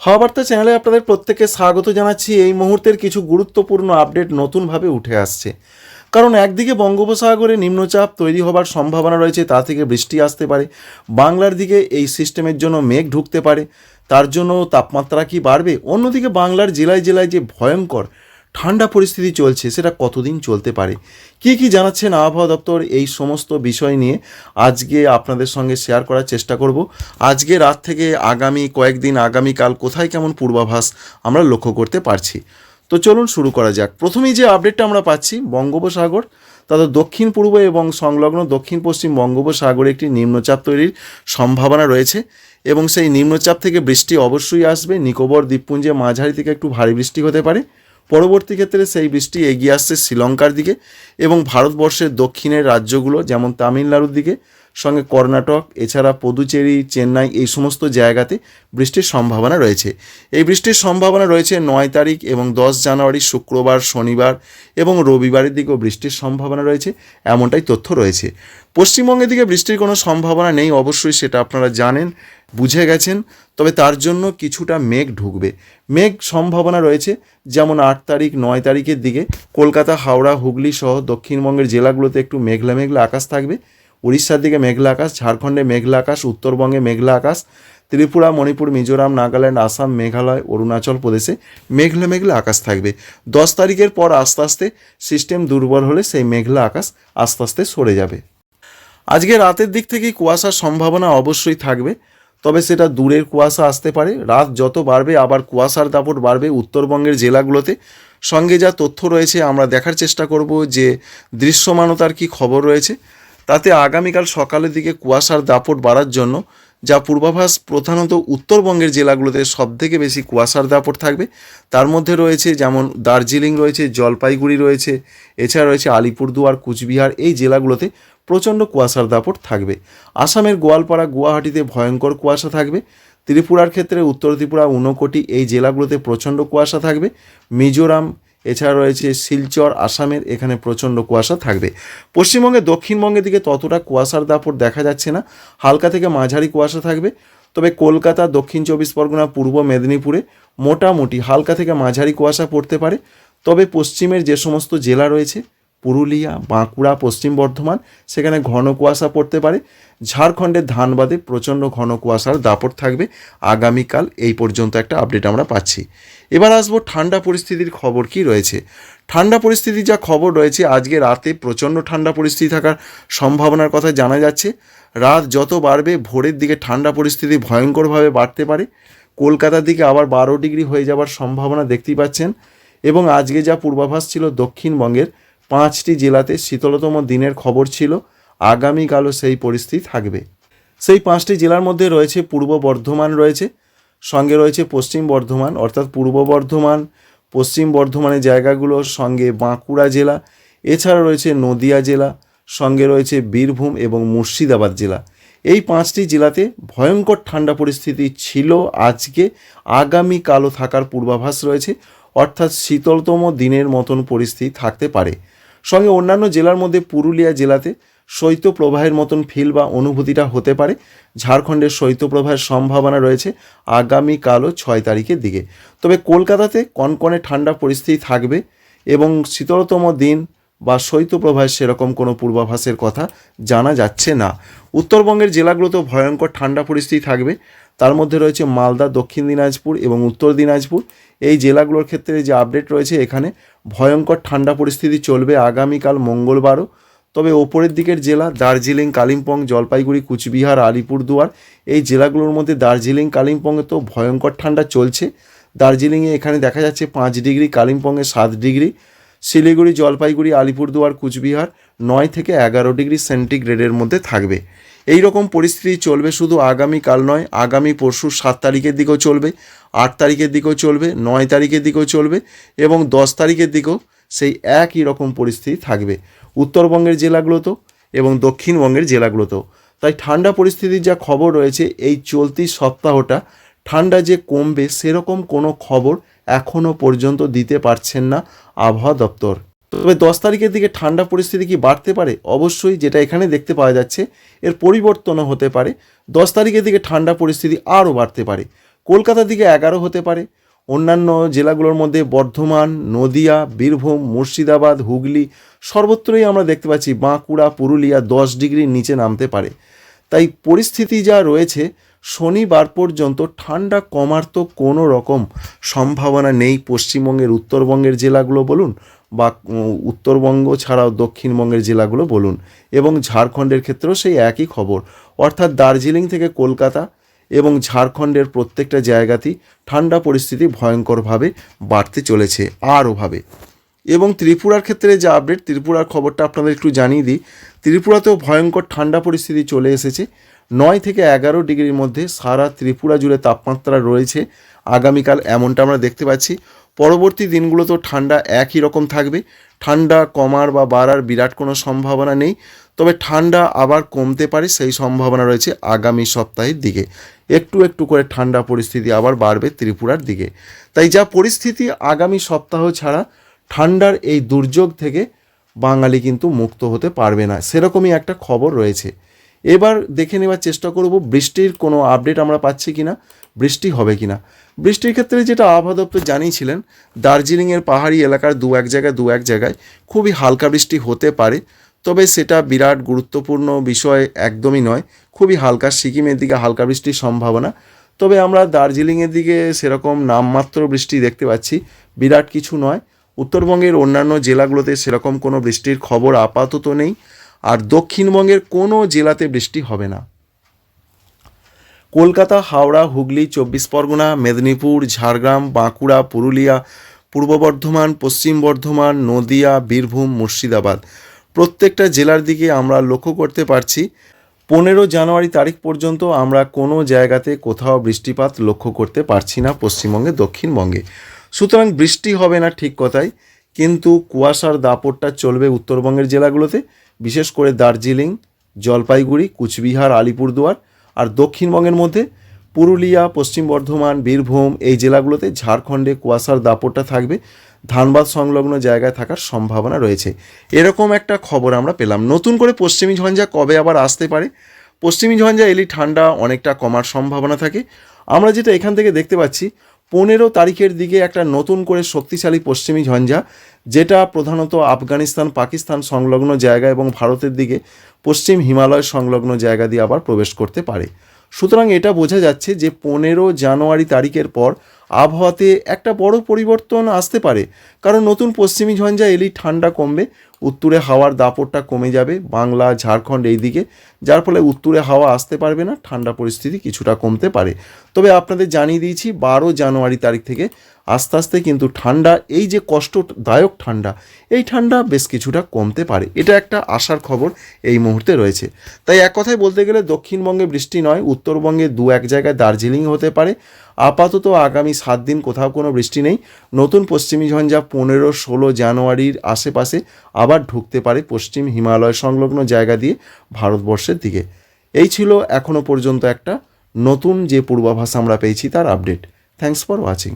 হওয়াবার্তা চ্যানেলে আপনাদের প্রত্যেককে স্বাগত জানাচ্ছি। এই মুহূর্তের কিছু গুরুত্বপূর্ণ আপডেট নতুনভাবে উঠে আসছে। কারণ একদিকে বঙ্গোপসাগরে নিম্নচাপ তৈরি হবার সম্ভাবনা রয়েছে, তা থেকে বৃষ্টি আসতে পারে। বাংলার দিকে এই সিস্টেমের জন্য মেঘ ঢুকতে পারে। তার জন্য তাপমাত্রা কি বাড়বে? অন্যদিকে বাংলার জেলায় জেলায় যে ভয়ঙ্কর ঠান্ডা পরিস্থিতি চলছে, সেটা কতদিন চলতে পারে? কি কি জানাচ্ছেন আবহাওয়া দপ্তর এই সমস্ত বিষয় নিয়ে? আজকে আপনাদের সঙ্গে শেয়ার করার চেষ্টা করব। আজকে রাত থেকে আগামী কয়েকদিন, আগামীকাল কোথায় কেমন পূর্বাভাস আমরা লক্ষ্য করতে পারছি? তো চলুন শুরু করা যাক। প্রথমেই যে আপডেটটা আমরা পাচ্ছি, বঙ্গোপসাগর তাদের দক্ষিণ পূর্ব এবং সংলগ্ন দক্ষিণ পশ্চিম বঙ্গোপসাগরে একটি নিম্নচাপ তৈরির সম্ভাবনা রয়েছে এবং সেই নিম্নচাপ থেকে বৃষ্টি অবশ্যই আসবে। নিকোবর দ্বীপপুঞ্জে মাঝারি থেকে একটু ভারী বৃষ্টি হতে পারে। পরবর্তী ক্ষেত্রে সেই বৃষ্টি এগিয়ে আসছে শ্রীলঙ্কার দিকে এবং ভারতবর্ষের দক্ষিণের রাজ্যগুলো, যেমন তামিলনাড়ুর দিকে সঙ্গে কর্ণাটক, এছাড়া পদুচেরি, চেন্নাই এই সমস্ত জায়গাতে বৃষ্টির সম্ভাবনা রয়েছে। এই বৃষ্টির সম্ভাবনা রয়েছে নয় তারিখ এবং দশ জানুয়ারি, শুক্রবার, শনিবার এবং রবিবারের দিকেও বৃষ্টির সম্ভাবনা রয়েছে, এমনটাই তথ্য রয়েছে। পশ্চিমবঙ্গের দিকে বৃষ্টির কোনো সম্ভাবনা নেই, অবশ্যই সেটা আপনারা জানেন, বুঝে গেছেন, তবে তার জন্য কিছুটা মেঘ ঢুকবে। মেঘ সম্ভাবনা রয়েছে, যেমন আট তারিখ, নয় তারিখের দিকে কলকাতা, হাওড়া, হুগলি সহ দক্ষিণবঙ্গের জেলাগুলোতে একটু মেঘলা মেঘলা আকাশ থাকবে। উড়িষ্যার দিকে মেঘলা আকাশ, ঝাড়খণ্ডে মেঘলা আকাশ, উত্তরবঙ্গে মেঘলা আকাশ, ত্রিপুরা, মণিপুর, মিজোরাম, নাগাল্যান্ড, আসাম, মেঘালয়, অরুণাচল প্রদেশে মেঘলা মেঘলা আকাশ থাকবে। দশ তারিখের পর আস্তে আস্তে সিস্টেম দুর্বল হলে সেই মেঘলা আকাশ আস্তে আস্তে সরে যাবে। আজকে রাতের দিক থেকেই কুয়াশার সম্ভাবনা অবশ্যই থাকবে, তবে সেটা দূরের কুয়াশা আসতে পারে। রাত যত বাড়বে, আবার কুয়াশার দাপট বাড়বে উত্তরবঙ্গের জেলাগুলোতে। সঙ্গে যা তথ্য রয়েছে, আমরা দেখার চেষ্টা করব যে দৃশ্যমানতার কি খবর রয়েছে। তাতে আগামীকাল সকালের দিকে কুয়াশার দাপট বাড়ার জন্য, যা পূর্বাভাস প্রধানত উত্তরবঙ্গের জেলাগুলোতে সবথেকে বেশি কুয়াশার দাপট থাকবে। তার মধ্যে রয়েছে যেমন দার্জিলিং রয়েছে, জলপাইগুড়ি রয়েছে, এছাড়া রয়েছে আলিপুরদুয়ার, কুচবিহার, এই জেলাগুলোতে প্রচণ্ড কুয়াশার দাপট থাকবে। আসামের গোয়ালপাড়া, গুয়াহাটিতে ভয়ঙ্কর কুয়াশা থাকবে। ত্রিপুরার ক্ষেত্রে উত্তর ত্রিপুরা, ঊনকোটি, এই জেলাগুলোতে প্রচণ্ড কুয়াশা থাকবে। মিজোরাম এছাড়া রয়েছে শিলচর, আসামের, এখানে প্রচণ্ড কুয়াশা থাকবে। পশ্চিমবঙ্গে দক্ষিণবঙ্গের দিকে ততটা কুয়াশার দাপট দেখা যাচ্ছে না। হালকা থেকে মাঝারি কুয়াশা থাকবে। তবে কলকাতা, দক্ষিণ চব্বিশ পরগনা, পূর্ব মেদিনীপুরে মোটামুটি হালকা থেকে মাঝারি কুয়াশা পড়তে পারে। তবে পশ্চিমের যে সমস্ত জেলা রয়েছে পুরুলিয়া, বাঁকুড়া, পশ্চিম বর্ধমান, সেখানে ঘন কুয়াশা পড়তে পারে। ঝাড়খণ্ডের ধানবাদে প্রচণ্ড ঘন কুয়াশার দাপট থাকবে। আগামীকাল এই পর্যন্ত একটা আপডেট আমরা পাচ্ছি। এবার আসব ঠান্ডা পরিস্থিতির খবর কি রয়েছে? ঠান্ডা পরিস্থিতির যা খবর রয়েছে, আজকে রাতে প্রচণ্ড ঠান্ডা পরিস্থিতি থাকার সম্ভাবনার কথা জানা যাচ্ছে। রাত যত বাড়বে, ভোরের দিকে ঠান্ডা পরিস্থিতি ভয়ঙ্করভাবে বাড়তে পারে। কলকাতার দিকে আবার বারো ডিগ্রি হয়ে যাওয়ার সম্ভাবনা দেখতেই পাচ্ছেন। এবং আজকে যা পূর্বাভাস ছিল দক্ষিণবঙ্গের পাঁচটি জেলাতে শীতলতম দিনের খবর ছিল। আগামীকালও সেই পরিস্থিতি থাকবে। সেই পাঁচটি জেলার মধ্যে রয়েছে পূর্ব বর্ধমান রয়েছে, সঙ্গে রয়েছে পশ্চিম বর্ধমান, অর্থাৎ পূর্ব বর্ধমান, পশ্চিম বর্ধমানের জায়গাগুলোর সঙ্গে বাঁকুড়া জেলা, এছাড়া রয়েছে নদিয়া জেলা, সঙ্গে রয়েছে বীরভূম এবং মুর্শিদাবাদ জেলা। এই পাঁচটি জেলাতে ভয়ঙ্কর ঠান্ডা পরিস্থিতি ছিল আজকে, আগামীকালও থাকার পূর্বাভাস রয়েছে, অর্থাৎ শীতলতম দিনের মতন পরিস্থিতি থাকতে পারে। সঙ্গে অন্যান্য জেলার মধ্যে পুরুলিয়া জেলাতে শৈত্যপ্রবাহের মতন ফিল বা অনুভূতিটা হতে পারে। ঝাড়খণ্ডের শৈত্যপ্রবাহের সম্ভাবনা রয়েছে আগামীকালও ছয় তারিখের দিকে। তবে কলকাতাতে কনকনে ঠান্ডা পরিস্থিতি থাকবে এবং শীতলতম দিন বা শৈত্যপ্রবাহের সেরকম কোনো পূর্বাভাসের কথা জানা যাচ্ছে না। উত্তরবঙ্গের জেলাগুলোতেও ভয়ঙ্কর ঠান্ডা পরিস্থিতি থাকবে। তার মধ্যে রয়েছে মালদা, দক্ষিণ দিনাজপুর এবং উত্তর দিনাজপুর। এই জেলাগুলোর ক্ষেত্রে যে আপডেট রয়েছে, এখানে ভয়ঙ্কর ঠান্ডা পরিস্থিতি চলবে আগামীকাল মঙ্গলবারও। তবে ওপরের দিকের জেলা দার্জিলিং, কালিম্পং, জলপাইগুড়ি, কুচবিহার, আলিপুরদুয়ার, এই জেলাগুলোর মধ্যে দার্জিলিং কালিম্পংয়ে তো ভয়ঙ্কর ঠান্ডা চলছে। দার্জিলিংয়ে এখানে দেখা যাচ্ছে পাঁচ ডিগ্রি, কালিম্পংয়ে সাত ডিগ্রি। শিলিগুড়ি, জলপাইগুড়ি, আলিপুরদুয়ার, কুচবিহার নয় থেকে এগারো ডিগ্রি সেন্টিগ্রেডের মধ্যে থাকবে। এই রকম পরিস্থিতি চলবে শুধু আগামীকাল নয়, আগামী পরশু সাত তারিখের দিকেও চলবে, আট তারিখের দিকেও চলবে, নয় তারিখের দিকেও চলবে এবং দশ তারিখের দিকেও সেই একই রকম পরিস্থিতি থাকবে। উত্তরবঙ্গের জেলাগুলোতেও এবং দক্ষিণবঙ্গের জেলাগুলোতেও। তাই ঠান্ডা পরিস্থিতির যা খবর রয়েছে, এই চলতি সপ্তাহটা ঠান্ডা যে কমবে সেরকম কোনো খবর এখনও পর্যন্ত দিতে পারছেন না আবহাওয়া দপ্তর। তবে দশ তারিখের দিকে ঠান্ডা পরিস্থিতি কি বাড়তে পারে? অবশ্যই যেটা এখানে দেখতে পাওয়া যাচ্ছে, এর পরিবর্তনও হতে পারে। দশ তারিখের দিকে ঠান্ডা পরিস্থিতি আরও বাড়তে পারে। কলকাতার দিকে এগারো হতে পারে। অন্যান্য জেলাগুলোর মধ্যে বর্ধমান, নদিয়া, বীরভূম, মুর্শিদাবাদ, হুগলি সর্বত্রই আমরা দেখতে পাচ্ছি বাঁকুড়া, পুরুলিয়া দশ ডিগ্রির নিচে নামতে পারে। তাই পরিস্থিতি যা রয়েছে, শনিবার পর্যন্ত ঠান্ডা কমার তো কোনো রকম সম্ভাবনা নেই পশ্চিমবঙ্গের, উত্তরবঙ্গের জেলাগুলো বলুন। বা উত্তরবঙ্গ ছাড়াও দক্ষিণবঙ্গের জেলাগুলো বলুন এবং ঝাড়খণ্ডের ক্ষেত্রেও সেই একই খবর। অর্থাৎ দার্জিলিং থেকে কলকাতা এবং ঝাড়খণ্ডের প্রত্যেকটা জায়গাতেই ঠান্ডা পরিস্থিতি ভয়ঙ্করভাবে বাড়তে চলেছে আরওভাবে এবং ত্রিপুরার ক্ষেত্রে যে আপডেট ত্রিপুরার খবরটা আপনাদের একটু জানিয়ে দিই। ত্রিপুরাতেও ভয়ঙ্কর ঠান্ডা পরিস্থিতি চলে এসেছে। নয় থেকে এগারো ডিগ্রির মধ্যে সারা ত্রিপুরা জুড়ে তাপমাত্রা রয়েছে। আগামীকাল এমনটা আমরা দেখতে পাচ্ছি। পরবর্তী দিনগুলোতেও ঠান্ডা একই রকম থাকবে। ঠান্ডা কমার বা বাড়ার বিরাট কোনো সম্ভাবনা নেই। তবে ঠান্ডা আবার কমতে পারে, সেই সম্ভাবনা রয়েছে আগামী সপ্তাহের দিকে। একটু একটু করে ঠান্ডা পরিস্থিতি আবার বাড়বে ত্রিপুরার দিকে। তাই যা পরিস্থিতি আগামী সপ্তাহ ছাড়া, ঠান্ডার এই দুর্যোগ থেকে বাঙালি কিন্তু মুক্ত হতে পারবে না। সেরকমই একটা খবর রয়েছে। এবার দেখে নেওয়ার চেষ্টা করব বৃষ্টির কোনো আপডেট আমরা পাচ্ছি কিনা, বৃষ্টি হবে কি না বৃষ্টির ক্ষেত্রে যেটা আবহাওয়া দপ্তর জানিয়েছিলেন দার্জিলিংয়ের পাহাড়ি এলাকার দু এক জায়গায় দু এক জায়গায় খুবই হালকা বৃষ্টি হতে পারে, তবে সেটা বিরাট গুরুত্বপূর্ণ বিষয় একদমই নয়, খুবই হালকা। সিকিমের দিকে হালকা বৃষ্টির সম্ভাবনা, তবে আমরা দার্জিলিংয়ের দিকে সেরকম নামমাত্র বৃষ্টি দেখতে পাচ্ছি, বিরাট কিছু নয়। উত্তরবঙ্গের অন্যান্য জেলাগুলোতে সেরকম কোনো বৃষ্টির খবর আপাতত নেই। আর দক্ষিণবঙ্গের কোনো জেলাতে বৃষ্টি হবে না। কলকাতা, হাওড়া, হুগলি, চব্বিশ পরগনা, মেদিনীপুর, ঝাড়গ্রাম, বাঁকুড়া, পুরুলিয়া, পূর্ব বর্ধমান, পশ্চিম বর্ধমান, নদিয়া, বীরভূম, মুর্শিদাবাদ। প্রত্যেকটা জেলার দিকে আমরা লক্ষ্য করতে পারছি, পনেরো জানুয়ারি তারিখ পর্যন্ত আমরা কোনো জায়গাতে কোথাও বৃষ্টিপাত লক্ষ্য করতে পারছি না পশ্চিমবঙ্গে, দক্ষিণবঙ্গে। সুতরাং বৃষ্টি হবে না ঠিক কথাই, কিন্তু কুয়াশার দাপটটা চলবে উত্তরবঙ্গের জেলাগুলোতে। বিশেষ করে দার্জিলিং, জলপাইগুড়ি, কুচবিহার, আলিপুরদুয়ার আর দক্ষিণবঙ্গের মধ্যে পুরুলিয়া, পশ্চিম বর্ধমান, বীরভূম এই জেলাগুলোতে ঝাড়খণ্ডে কুয়াশার দাপটটা থাকবে। ধানবাদ সংলগ্ন জায়গায় থাকার সম্ভাবনা রয়েছে। এরকম একটা খবর আমরা পেলাম। নতুন করে পশ্চিমী ঝঞ্ঝা কবে আবার আসতে পারে? পশ্চিমী ঝঞ্ঝা এলি ঠান্ডা, অনেকটা কমার সম্ভাবনা থাকে। আমরা যেটা এখান থেকে দেখতে পাচ্ছি পনেরো তারিখের দিকে একটা নতুন করে শক্তিশালী পশ্চিমী ঝঞ্ঝা, যেটা প্রধানত আফগানিস্তান, পাকিস্তান সংলগ্ন জায়গা এবং ভারতের দিকে পশ্চিম হিমালয় সংলগ্ন জায়গা দিয়ে আবার প্রবেশ করতে পারে। সুতরাং এটা বোঝা যাচ্ছে যে পনেরো জানুয়ারি তারিখের পর আবহাওয়াতে একটা বড় পরিবর্তন আসতে পারে। কারণ নতুন পশ্চিমী ঝঞ্ঝা এলেই ঠান্ডা কমবে, উত্তরে হাওয়ার দাপটটা কমে যাবে, বাংলা, ঝাড়খণ্ড এই দিকে যার ফলে উত্তরে হাওয়া আসতে পারবে না, ঠান্ডা পরিস্থিতি কিছুটা কমতে পারে। তবে আপনাদের জানিয়ে দিয়েছি, বারো জানুয়ারি তারিখ থেকে আস্তে আস্তে কিন্তু ঠান্ডা, এই যে কষ্টদায়ক ঠান্ডা, এই ঠান্ডা বেশ কিছুটা কমতে পারে। এটা একটা আশার খবর এই মুহূর্তে রয়েছে। তাই এক কথায় বলতে গেলে দক্ষিণবঙ্গে বৃষ্টি নয়, উত্তরবঙ্গে দু এক জায়গায় দার্জিলিং হতে পারে আপাতত আগামী সাত দিন কোথাও কোনো বৃষ্টি নেই। নতুন পশ্চিমী ঝঞ্ঝা পনেরো, ষোলো জানুয়ারির আশেপাশে আবার ঢুকতে পারে পশ্চিম হিমালয় সংলগ্ন জায়গা দিয়ে ভারতবর্ষের দিকে। এই ছিল এখনও পর্যন্ত একটা নতুন যে পূর্বাভাস আমরা পেয়েছি তার আপডেট। Thanks for watching